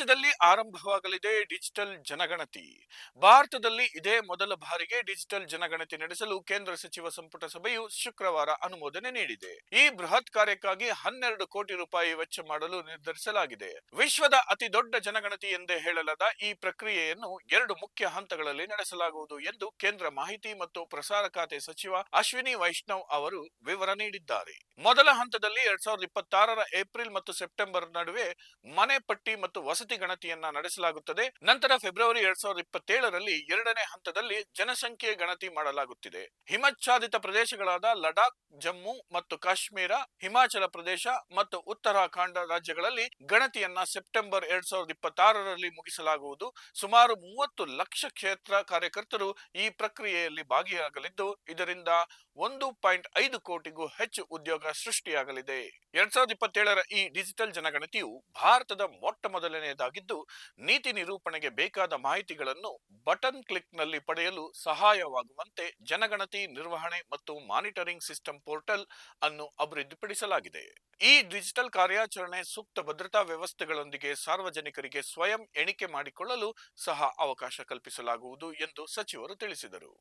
ದೇಶದಲ್ಲಿ ಆರಂಭವಾಗಲಿದೆ ಡಿಜಿಟಲ್ ಜನಗಣತಿ. ಭಾರತದಲ್ಲಿ ಇದೇ ಮೊದಲ ಬಾರಿಗೆ ಡಿಜಿಟಲ್ ಜನಗಣತಿ ನಡೆಸಲು ಕೇಂದ್ರ ಸಚಿವ ಸಂಪುಟ ಸಭೆಯು ಶುಕ್ರವಾರ ಅನುಮೋದನೆ ನೀಡಿದೆ. ಈ ಬೃಹತ್ ಕಾರ್ಯಕ್ಕಾಗಿ ಹನ್ನೆರಡು ಕೋಟಿ ರೂಪಾಯಿ ವೆಚ್ಚ ಮಾಡಲು ನಿರ್ಧರಿಸಲಾಗಿದೆ. ವಿಶ್ವದ ಅತಿ ದೊಡ್ಡ ಜನಗಣತಿ ಎಂದೇ ಹೇಳಲಾದ ಈ ಪ್ರಕ್ರಿಯೆಯನ್ನು ಎರಡು ಮುಖ್ಯ ಹಂತಗಳಲ್ಲಿ ನಡೆಸಲಾಗುವುದು ಎಂದು ಕೇಂದ್ರ ಮಾಹಿತಿ ಮತ್ತು ಪ್ರಸಾರ ಖಾತೆ ಸಚಿವ ಅಶ್ವಿನಿ ವೈಷ್ಣವ್ ಅವರು ವಿವರ ನೀಡಿದ್ದಾರೆ. ಮೊದಲ ಹಂತದಲ್ಲಿ ಎರಡ್ ಸಾವಿರದ ಇಪ್ಪತ್ತಾರರ ಏಪ್ರಿಲ್ ಮತ್ತು ಸೆಪ್ಟೆಂಬರ್ ನಡುವೆ ಮನೆ ಪಟ್ಟಿ ಮತ್ತು ವಸತಿ ಗಣತಿಯನ್ನ ನಡೆಸಲಾಗುತ್ತದೆ. ನಂತರ ಫೆಬ್ರವರಿ ಎರಡ್ ಸಾವಿರದ ಇಪ್ಪತ್ತೇಳರಲ್ಲಿ ಎರಡನೇ ಹಂತದಲ್ಲಿ ಜನಸಂಖ್ಯೆ ಗಣತಿ ಮಾಡಲಾಗುತ್ತಿದೆ. ಹಿಮಚ್ಛಾದಿತ ಪ್ರದೇಶಗಳಾದ ಲಡಾಖ್, ಜಮ್ಮು ಮತ್ತು ಕಾಶ್ಮೀರ, ಹಿಮಾಚಲ ಪ್ರದೇಶ ಮತ್ತು ಉತ್ತರಾಖಂಡ ರಾಜ್ಯಗಳಲ್ಲಿ ಗಣತಿಯನ್ನ ಸೆಪ್ಟೆಂಬರ್ ಎರಡ್ ಸಾವಿರದ ಇಪ್ಪತ್ತಾರರಲ್ಲಿ ಮುಗಿಸಲಾಗುವುದು. ಸುಮಾರು ಮೂವತ್ತು ಲಕ್ಷ ಕ್ಷೇತ್ರ ಕಾರ್ಯಕರ್ತರು ಈ ಪ್ರಕ್ರಿಯೆಯಲ್ಲಿ ಭಾಗಿಯಾಗಲಿದ್ದು, ಇದರಿಂದ ಒಂದು ಪಾಯಿಂಟ್ ಐದು ಕೋಟಿಗೂ ಹೆಚ್ಚು ಉದ್ಯೋಗ ಸೃಷ್ಟಿಯಾಗಲಿದೆ. ಎರಡ್ ಸಾವಿರದ ಇಪ್ಪತ್ತೇಳರ ಈ ಡಿಜಿಟಲ್ ಜನಗಣತಿಯು ಭಾರತದ ಮೊಟ್ಟ ಮೊದಲನೆಯದಾಗಿದ್ದು ನೀತಿ ನಿರೂಪಣೆಗೆ ಬೇಕಾದ ಮಾಹಿತಿಗಳನ್ನು ಬಟನ್ ಕ್ಲಿಕ್ನಲ್ಲಿ ಪಡೆಯಲು ಸಹಾಯವಾಗುವಂತೆ ಜನಗಣತಿ ನಿರ್ವಹಣೆ ಮತ್ತು ಮಾನಿಟರಿಂಗ್ ಸಿಸ್ಟಮ್ ಪೋರ್ಟಲ್ ಅನ್ನು ಅಭಿವೃದ್ಧಿಪಡಿಸಲಾಗಿದೆ. ಈ ಡಿಜಿಟಲ್ ಕಾರ್ಯಾಚರಣೆ ಸೂಕ್ತ ಭದ್ರತಾ ವ್ಯವಸ್ಥೆಗಳೊಂದಿಗೆ ಸಾರ್ವಜನಿಕರಿಗೆ ಸ್ವಯಂ ಎಣಿಕೆ ಮಾಡಿಕೊಳ್ಳಲು ಸಹ ಅವಕಾಶ ಕಲ್ಪಿಸಲಾಗುವುದು ಎಂದು ಸಚಿವರು ತಿಳಿಸಿದರು.